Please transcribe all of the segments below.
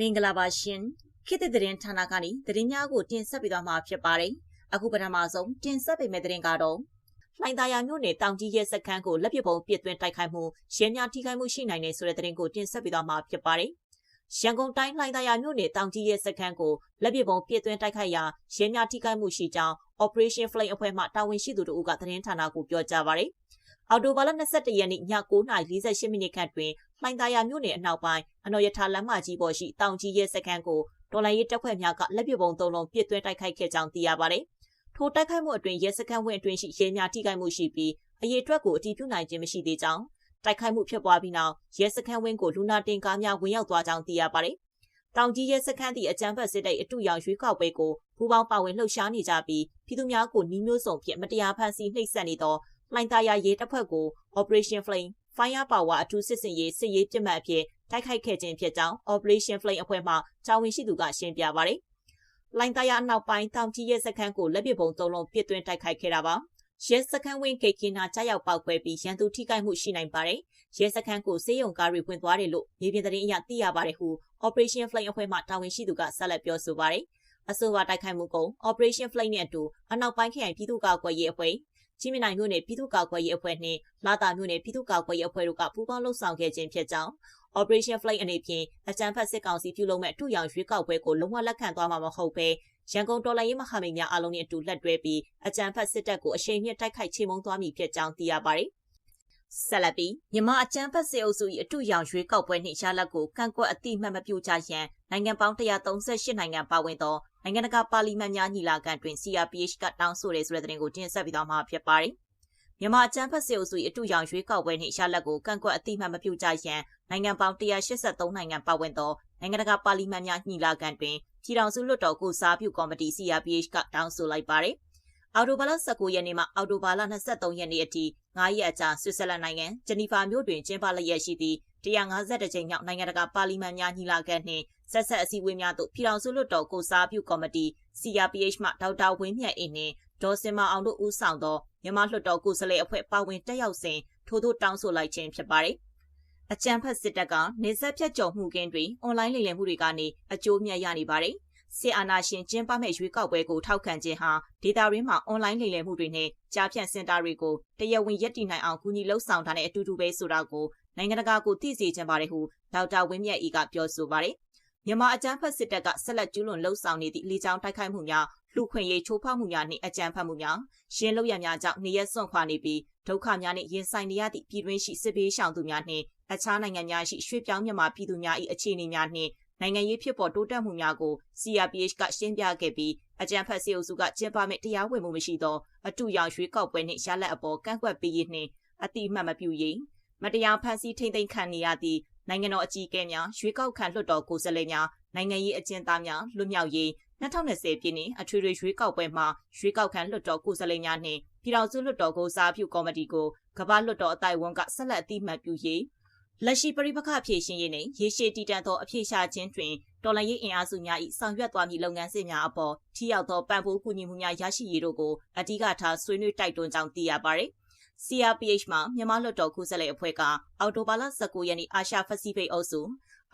မင်္ဂလာပါရှင်ခေတ်သစ်သတင်းဌာနကနေသတင်းများကိုတင်ဆက်ပေးသွားမှာဖြစ်ပါတယ်အခုပထမဆုံးတင်ဆက်ပေးမယ့်သတင်းကတော့လိုင်သာယာမြို့နယ်တောင်ကြီးရဲစခန်းကိုလက်ပစ်ပုံပစ်သွင်းတိုက်ခိုက်မှုရဲများထိခိုက်မှုရှိနိုင်တယ်ဆိုတဲ့သတင်းကိုတင်ဆက်ပေးသွားမှာဖြစ်ပါတယ်ရန်ကုန်တိုင်းလိုင်သာယာမြို့နယ်တောင်ကြီးရဲစခန်းကိုလက်ပစ်ပုံပစ်သွင်းတိုက်ခိုက်ရာရဲများထိခိုက်မှုရှိကြောင်း Operation Flame အဖွဲ့မှတာဝန်ရှိသူတို့ကသတင်းဌာနကိုပြောကြားပါတယ်အော်တိုဘာလ22ရက်နေ့ည9:48မိနစ်ခန့်တွင် လှိုင်သာယာမြို့နယ်အနောက်ပိုင်းအနော်ရထားလမ်းမကြီးပေါ်ရှိတောင်ကြီးရဲစခန်းကိုတော်လိုင်းရဲတပ်ဖွဲ့များကလက်ပစ်ပုံသုံးလုံးပစ်သွင်းတိုက်ခိုက်ခဲ့ကြောင်းသိရပါတယ်။ထိုတိုက်ခိုက်မှုအတွင်းရဲစခန်းဝင်းအတွင်းရှိရဲများထိခိုက်မှုရှိပြီးအရေးအတွက်ကိုအတည်ပြုနိုင်ခြင်းမရှိသေးကြောင်းတိုက်ခိုက်မှုဖြစ်ပွားပြီးနောက်ရဲစခန်းဝင်းကိုလူနာတင်ကားများဝင်ရောက်သွားကြောင်းသိရပါတယ်။တောင်ကြီးရဲစခန်းသည့်အကြမ်းဖက်စစ်တပ်အတူရောင်ရွေးကောက်ပွဲကိုပူးပေါင်းပါဝင်လှုပ်ရှားနေကြပြီးပြည်သူများကိုနှီးမျိုးစုံဖြင့်မတရားဖန်ဆီးနှိပ်စက်နေသောလှိုင်သာယာရဲတပ်ဖွဲ့ကို Operation Flame Fire Power အထူးစစ်စင်ရေးစစ်ရေးပြစ်မှတ်အဖြစ်တိုက်ခိုက်ခဲ့ခြင်းဖြစ်ကြောင်း Operation Flame အဖွဲ့မှတာဝန်ရှိသူကရှင်းပြပါရယ်။လိုင်သားရအနောက်ပိုင်းတောင်ကြီးရဲစခန်းကိုလက်ပစ်ပုံသုံးလုံးပစ်သွင်းတိုက်ခိုက်ခဲ့တာပါ။ရဲစခန်းဝင်းကေကင်နာကြားရောက်ပောက်ကွဲပြီးရန်သူထိခိုက်မှုရှိနိုင်ပါတယ်။ရဲစခန်းကိုစေယုံကားတွေဝင်သွားတယ်လို့မြေပြင်သတင်းအရသိရပါတယ်ဟု Operation Flame အဖွဲ့မှတာဝန်ရှိသူကဆက်လက်ပြောဆိုပါတယ်။အဆိုပါတိုက်ခိုက်မှုကို Operation Flame နဲ့အတူအနောက်ပိုင်းခရိုင်ပြည်သူ့ကာကွယ်ရေးအဖွဲ့ ကြီးမြနိုင်မြို့နယ်ပြည်သူ့ကာကွယ်ရေးအဖွဲ့နှင့်လာတာမြို့နယ်ပြည်သူ့ကာကွယ်ရေးအဖွဲ့တို့ကပူးပေါင်းလှုပ်ဆောင်ခဲ့ခြင်းဖြစ်ကြောင်း Operation Flight အနေဖြင့်အကြံဖတ်စစ်ကောင်စီပြုလုပ်မဲ့အထူရောင်ရွေးကောက်ပွဲကိုလုံးဝလက်ခံသွားမှာမဟုတ်ဘဲရန်ကုန်တော်လှန်ရေးမဟာမိတ်များအားလုံးနဲ့အတူလက်တွဲပြီးအကြံဖတ်စစ်တပ်ကိုအရှိန်မြင့်တိုက်ခိုက်ချေမှုန်းသွားမည်ဖြစ်ကြောင်းသိရပါတယ်။ဆက်လက်ပြီးမြန်မာအကြမ်းဖက်စစ်အုပ်စု၏အတူရောင်ရွေးကောက်ပွဲနှင့်ရလဒ်ကိုကန့်ကွက်အတိမတ်မပြုကြရန်နိုင်ငံပေါင်း138နိုင်ငံပါဝင်သော နိုင်ငံတကာပါလီမန်များညီလာခံတွင် CRPH ကတောင်းဆိုတယ်ဆိုတဲ့သတင်းကိုတင်ဆက်ပေးသွားမှာဖြစ်ပါတယ်။မြန်မာအကြမ်းဖက်စစ်အုပ်စု၏အတူရောင်ရွေးကောက်ပွဲနှင့်ရလဒ်ကိုကန့်ကွက်အတိမတ်မပြုကြရန်နိုင်ငံပေါင်း183နိုင်ငံပါဝင်သောနိုင်ငံတကာပါလီမန်များညီလာခံတွင်ပြည်ထောင်စုလွှတ်တော်ကိုစားပြုကော်မတီ CRPH ကတောင်းဆိုလိုက်ပါတယ်။အော်တိုဘာလ19ရက်နေ့မှအော်တိုဘာလ23ရက်နေ့အထိ9ရက်အကြာဆွစ်ဇာလန်နိုင်ငံဂျနီဖာမြို့တွင်ကျင်းပလျက်ရှိသည့် 152ကြိမ်မြောက်နိုင်ငံတကာပါလီမန်များညီလာခံနှင့်ဆက်ဆက်အစည်းအဝေးများသို့ပြည်ထောင်စုလွှတ်တော်ကိုစားပြုကော်မတီ CRPH မှဒေါက်တာဝင်းမြတ်အင်းနှင့်ဒေါ်စင်မအောင်တို့ဦးဆောင်သောမြန်မာလွှတ်တော်ကိုယ်စားလှယ်အဖွဲ့ပါဝင်တက်ရောက်စဉ်ထို့သို့တောင်းဆိုလိုက်ခြင်းဖြစ်ပါတယ်။အကြံဖတ်စစ်တပ်ကနေဆက်ဖြတ်ကျော်မှုကင်းတွင်အွန်လိုင်းလိမ်လည်မှုတွေကနေအကျိုးမြတ်ရနေပါတယ်။စစ်အာဏာရှင်ကျင်းပမဲ့ရွေးကောက်ပွဲကိုထောက်ခံခြင်းဟာဒေတာရင်းမှာအွန်လိုင်းလိမ်လည်မှုတွေနဲ့ကြားဖြန့်စင်တာတွေကိုတရားဝင်ရည်တည်နိုင်အောင်ကူညီလှုပ်ဆောင်တာနဲ့အတူတူပဲဆိုတာကို နိုင်ငံတကာကိုသိစေချင်ပါတယ်ဟုဒေါက်တာဝင်းမြတ်ဤကပြောဆိုပါတယ်။မြန်မာအကြမ်းဖက်စစ်တပ်ကဆက်လက်ကျူးလွန်လှုပ်ဆောင်နေသည့်လေကြောင်းတိုက်ခိုက်မှုများလူခွင့်ရေးချိုးဖောက်မှုများနှင့်အကြမ်းဖက်မှုများရှင်းလုပ်ရများကြောင့်နေရစွန့်ခွာနေပြီးဒုက္ခများနှင့်ရင်ဆိုင်နေရသည့်ပြည်တွင်းရှိစစ်ဘေးရှောင်သူများနှင့်အခြားနိုင်ငံများရှိရွှေ့ပြောင်းမြန်မာပြည်သူများ၏အခြေအနေများနှင့်နိုင်ငံရေးဖြစ်ပေါ်တိုးတက်မှုများကို CRPH ကရှင်းပြခဲ့ပြီးအကြံဖတ်စီအုပ်စုကကျင်းပမဲ့တရားဝင်မှုမရှိသောအတူရောင်ရွေးကောက်ပွဲနှင့်ရလက်အပေါ်ကန့်ကွက်ပေးရေးနှင့်အတိအမှတ်မပြုရေး မတရားဖန်ဆီးထိမ့်သိမ်းခံနေရသည့်နိုင်ငံတော်အကြီးအကဲများရွေးကောက်ခံလွှတ်တော်ကိုယ်စားလှယ်များနိုင်ငံရေးအကျဉ်းသားများလွတ်မြောက်ရေး2020ပြည့်နှစ်အထွေထွေရွေးကောက်ပွဲမှာရွေးကောက်ခံလွှတ်တော်ကိုယ်စားလှယ်များနှင့်ပြည်ထောင်စုလွှတ်တော်ကိုစားပြုကော်မတီကိုကမ္ဘာလွှတ်တော်အတိုင်ဝန်ကဆက်လက်အသိမှတ်ပြုရေးလက်ရှိပြည်ပခဖြည့်ရှင်ရေးနှင့်ရေရှည်တည်တံ့သောအဖြေရှာခြင်းတွင်တော်လှန်ရေးအင်အားစုများ၏ဆောင်ရွက်သွားမည့်လုပ်ငန်းစဉ်များအပေါ်ထိရောက်သောပံ့ပိုးကူညီမှုများရရှိရေးတို့ကိုအဓိကထားဆွေးနွေးတိုက်တွန်းကြောင်းသိရပါသည် CRPH မှာမြန်မာလွှတ်တော်ကုဆလေအဖွဲ့ကအော်တိုဘာလ19ရက်နေ့အာရှပစိဖိတ်အုပ်စု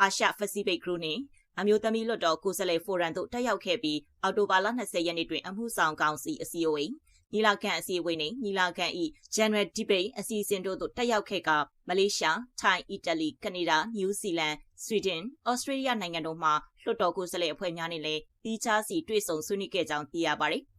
အာရှပစိဖိတ်ဂရုနှင့်အမျိုးသမီးလွှတ်တော်ကိုယ်စားလှယ်ဖိုရမ်တို့တက်ရောက်ခဲ့ပြီးအော်တိုဘာလ20ရက်နေ့တွင်အမှုဆောင်ကောင်စီအစည်းအဝေးညီလာခံအစည်းအဝေးနှင့်ညီလာခံ၏ General Debate အစီအစဉ်တို့သို့တက်ရောက်ခဲ့ကမလေးရှား၊ထိုင်း၊အီတလီ၊ကနေဒါ၊နယူးဇီလန်၊ဆွီဒင်၊ဩစတြေးလျနိုင်ငံတို့မှလွှတ်တော်ကိုယ်စားလှယ်အဖွဲ့များနဲ့လည်းတီးခြားစီတွေ့ဆုံဆွေးနွေးခဲ့ကြောင်းသိရပါတယ်။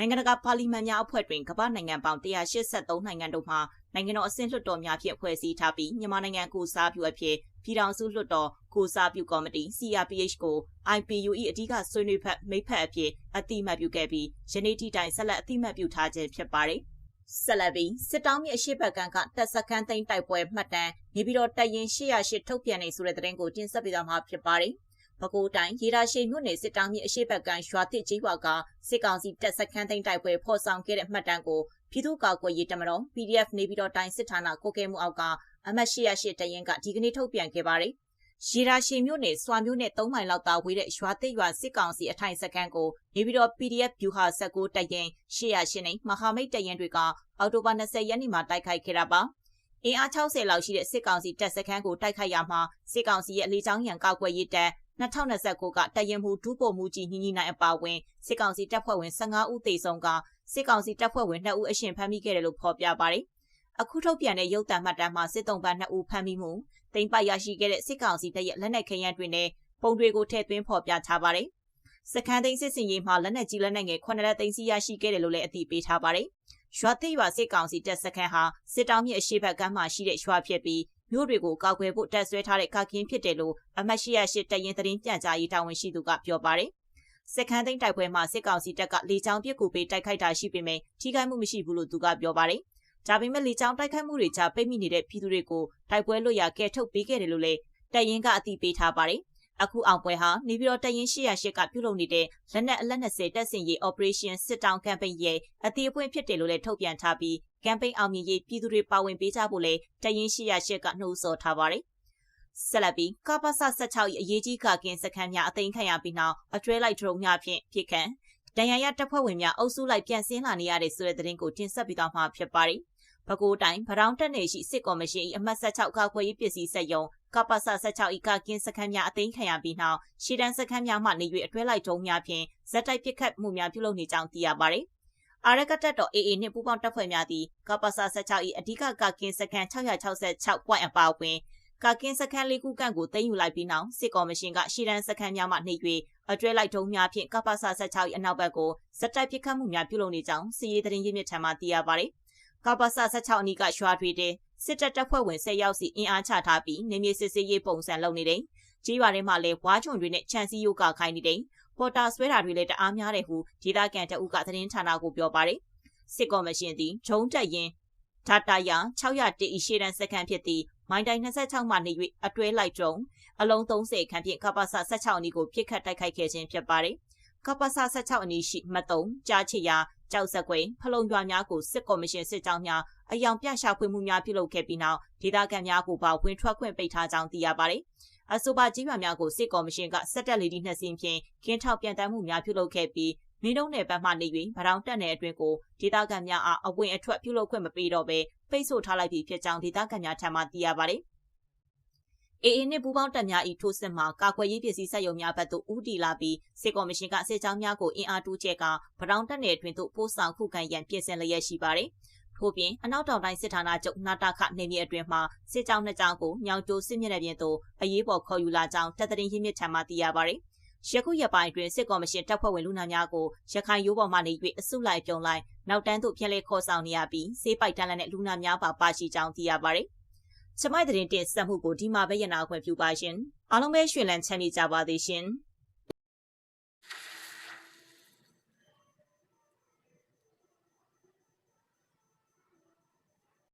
နိုင်ငံတကာပါလီမန်များအဖွဲ့တွင်ကမ္ဘာနိုင်ငံပေါင်း183နိုင်ငံတို့မှနိုင်ငံတော်အဆင့်လွှတ်တော်များဖြင့်ဖွဲ့စည်းထားပြီးမြန်မာနိုင်ငံကိုစားပြုအဖြစ်ပြည်ထောင်စုလွှတ်တော်ကိုစားပြုကော်မတီ CRPH ကို IPU ၏အဓိကဆွေးနွေးဖက်မိဖက်အဖြစ်အတိအမှတ်ပြုခဲ့ပြီးယနေ့ထိတိုင်ဆက်လက်အတိအမှတ်ပြုထားခြင်းဖြစ်ပါတယ်။ဆက်လက်ပြီးစစ်တောင်းမြေအရှိတ်ဘက်ကကတက်စခန်းသိမ်းတိုက်ပွဲမှတ်တမ်းနေပြီးတော့တပ်ရင်808ထုတ်ပြန်နေဆိုတဲ့သတင်းကိုတင်ဆက်ပေးသွားမှာဖြစ်ပါတယ်။ ပဲခူးတိုင်းရေဒါရှိန်မြို့နယ်စစ်တောင်းမြေအရှိတ်ဘက်ကန်ရွာသစ်ကြီးရွာကစစ်ကောင်စီတပ်စခန်းသိမ်းတိုက်ပွဲဖော်ဆောင်ခဲ့တဲ့မှတ်တမ်းကိုပြည်သူ့ကာကွယ်ရေးတမတော် PDF နေပြည်တော်တိုင်းစစ်ဌာနကိုကဲမှုအောက်ကအမတ်808တရင်ကဒီကနေ့ထုတ်ပြန်ခဲ့ပါတယ်။ရေရာရှိမြို့နယ်စွာမြို့နယ်3မိုင်လောက်သာဝေးတဲ့ရွာသစ်ရွာစစ်ကောင်စီအထိုင်စခန်းကိုနေပြီးတော့ PDF ဗျူဟာ19တရင်808နဲ့မဟာမိတ်တရင်တွေကအောက်တိုဘာ20ရက်နေ့မှာတိုက်ခိုက်ခဲ့တာပါ။အင်အား60လောက်ရှိတဲ့စစ်ကောင်စီတပ်စခန်းကိုတိုက်ခိုက်ရမှာစစ်ကောင်စီရဲ့အလေးချောင်းရန်ကောက်ွယ်ရေးတပ် 2029ကတရင်မှုဒုပိုမှုကြီးညီညီနိုင်အပါဝင်စစ်ကောင်စီတပ်ဖွဲ့ဝင်15ဦးသေဆုံးကစစ်ကောင်စီတပ်ဖွဲ့ဝင်2ဦးအရှင်ဖမ်းမိခဲ့တယ်လို့ဖော်ပြပါတယ်။အခုထုတ်ပြန်တဲ့ရုပ်သံမှတ်တမ်းမှာစစ်တုံးပန်း2ဦးဖမ်းမိမှုတိမ့်ပိုက်ရရှိခဲ့တဲ့စစ်ကောင်စီတပ်ရဲ့လက်နက်ခဲယမ်းတွေနဲ့ပုံတွေကိုထည့်သွင်းဖော်ပြထားပါတယ်။စခန်းသိမ်းစစ်စင်ရေးမှာလက်နက်ကြီးလက်နက်ငယ်9လက်သိမ်းစီရရှိခဲ့တယ်လို့လည်းအသိပေးထားပါတယ်။ရွာသိရွာစစ်ကောင်စီတပ်စခန်းဟာစစ်တောင်းမြစ်အရှိဘက်ကမ်းမှာရှိတဲ့ရွာဖြစ်ပြီး မြို့တွေကိုကောက်ွယ်ဖို့တက်ဆွဲထားတဲ့ကာကင်းဖြစ်တယ်လို့အမတ်ရှိရရှိတရင်သတင်းပြန်ကြားရေးတာဝန်ရှိသူကပြောပါတယ်။စစ်ခန်းသိမ်းတိုက်ပွဲမှာစစ်ကောင်စီတပ်ကလေကြောင်းပစ်ကူပေးတိုက်ခိုက်တာရှိပေမဲ့ထိခိုက်မှုမရှိဘူးလို့သူကပြောပါတယ်။ဒါပေမဲ့လေကြောင်းတိုက်ခိုက်မှုတွေကြားပိတ်မိနေတဲ့ပြည်သူတွေကိုတိုက်ပွဲလွတ်ရာကဲထုတ်ပေးခဲ့တယ်လို့လည်းတရင်ကအသိပေးထားပါတယ်။ အခုအောင်ပွဲဟာနေပြည်တော်တရင်808ကပြုလုပ်နေတဲ့လက်နက်အလက်20တပ်စင်ရေး Operation Sit Down Campaign ရဲ့အသေးအပွင့်ဖြစ်တယ်လို့လည်းထုတ်ပြန်ထားပြီးကမ်ပိန်းအောင်မြင်ရေးပြည်သူတွေပါဝင်ပေးကြဖို့လည်းတရင်ရှိရရှက်ကနှိုးဆော်ထားပါတယ်။ဆက်လက်ပြီးကပ္ပစ16၏အရေးကြီးကကင်းစခန်းများအသိမ်းခံရပြီးနောက်အတွဲလိုက်ဒရုန်းများဖြင့်ဖြစ်ခံဒဏ်ရာရတပ်ဖွဲ့ဝင်များအုပ်စုလိုက်ပြန်ဆင်းလာနေရတဲ့ဆိုတဲ့သတင်းကိုတင်ဆက်ပေးသွားမှာဖြစ်ပါတယ်။ ပဲခူးတိုင်းဗရောင်းတက်နေရှိစစ်ကော်မရှင်၏အမှတ်16ကာကွယ်ရေးပစ္စည်းစက်ယုံကပ္ပစ16၏ကကင်းစခန်းများအသိမ်းခံရပြီးနောက်ရှီတန်းစခန်းများမှနေ၍အတွဲလိုက်ဒရုန်းများဖြင့်ဇက်တိုက်ပစ်ခတ်မှုများပြုလုပ်နေကြောင်းသိရပါတယ်။အာရကတက်တော် AA နှင့်ပူးပေါင်းတပ်ဖွဲ့များသည်ကပ္ပစာ16၏အဓိကကကင်းစခန်း666 point အပါအဝင်ကကင်းစခန်းလေးခုကန့်ကိုသိမ်းယူလိုက်ပြီးနောက်စစ်ကော်မရှင်ကရှီရန်စခန်းများမှနှိပ်၍အတွဲလိုက်ထုံးများဖြင့်ကပ္ပစာ16၏အနောက်ဘက်ကိုဇက်တိုက်ပစ်ခတ်မှုများပြုလုပ်နေကြောင်းစီရေးသတင်းရင်းမြစ်ထံမှသိရပါသည် ကပ္ပစာ16အနီးကရွာတွေတဲ့စစ်တပ်တပ်ဖွဲ့ဝင်10ယောက်စီအင်အားချထားပြီးနေမြေစစ်ဆေးရေးပုံစံလုပ်နေတယ်။ကြီးရွာထဲမှာလည်းဝါးချုံတွေနဲ့ခြံစည်းရိုးကခိုင်းနေတယ်ပေါ်တာဆွဲတာတွေလည်းတအားများတယ်ဟုဒေသခံတအုပ်ကသတင်းဌာနကိုပြောပါတယ်စစ်ကော်မရှင်သည်ဂျုံတက်ရင်ဒါတာယာ601ဤရှေ့တန်းစက္ကန့်ဖြစ်သည့်မိုင်းတိုင်း26မှနေ၍အတွဲလိုက်ကြုံအလုံး30ခန့်ဖြင့်ကပ္ပစ16အနီးကိုပြစ်ခတ်တိုက်ခိုက်ခဲ့ခြင်းဖြစ်ပါတယ်ကပ္ပစ16အနီးရှိမတုံကြားချစ်ရာ ကြောက်စက်ကွယ်ဖလုံရွာများကိုစစ်ကော်မရှင်စစ်ကြောင်းများအယောင်ပြရှာဖွေမှုများပြုလုပ်ခဲ့ပြီးနောက်ဒေသခံများကိုပါဝင်ထွက်ခွင့်ပိတ်ထားကြောင်းသိရပါတယ်အဆိုပါကြီးရွာများကိုစစ်ကော်မရှင်ကစက်တက်လီဒီနှစ်စင်းဖြင့်ကင်းထောက်ပြန်တမ်းမှုများပြုလုပ်ခဲ့ပြီးမင်းတုံးနယ်ဘက်မှနေ၍ဗရောင်တက်နယ်အတွင်းကိုဒေသခံများအားအဝင်အထွက်ပြုလုပ်ခွင့်မပေးတော့ဘဲပိတ်ဆို့ထားလိုက်ပြီးဖြစ်ကြောင်းဒေသခံများထံမှသိရပါတယ်။ အေအေနှင့်ပူးပေါင်းတပ်များ၏ထိုးစစ်မှာကာကွယ်ရေးပစ္စည်းစက်ရုံများဘက်သို့ဦးတည်လာပြီးစစ်ကော်မရှင်ကစစ်ကြောင်းများကိုအင်အားတိုးချဲ့ကဗရောင်တက်နယ်အတွင်းသို့ပို့ဆောင်ခုခံရန်ပြင်ဆင်လျက်ရှိပါတယ်။ထို့ပြင်အနောက်တောင်တိုင်းစစ်ဌာနချုပ်နာတာခနေမြေအတွင်းမှာစစ်ကြောင်းနှစ်ကြောင်းကိုညောင်ကျိုးစစ်မြစ်နယ်ပြင်သို့အရေးပေါ်ခေါ်ယူလာကြောင်းတပ်တရင်ရင်းမြစ်ထံမှသိရပါဗျ။ယခုရက်ပိုင်းတွင်စစ်ကော်မရှင်တပ်ဖွဲ့ဝင်လူနာများကိုရခိုင်ရိုးပေါ်မှနေ၍အစုလိုက်ပြုံလိုက်နောက်တန်းသို့ပြန်လည်ခေါ်ဆောင်နေရပြီးစေးပိုက်တန်းလက်နဲ့လူနာများပါပါရှိကြောင်းသိရပါဗျ။ ချမိုက်တဲ့တင်ဆက်မှုကိုဒီမှာပဲရနာခွင့်ပြုပါရှင်။အားလုံးပဲရွှေလန်းချမ်းမြေကြပါသေးရှင်။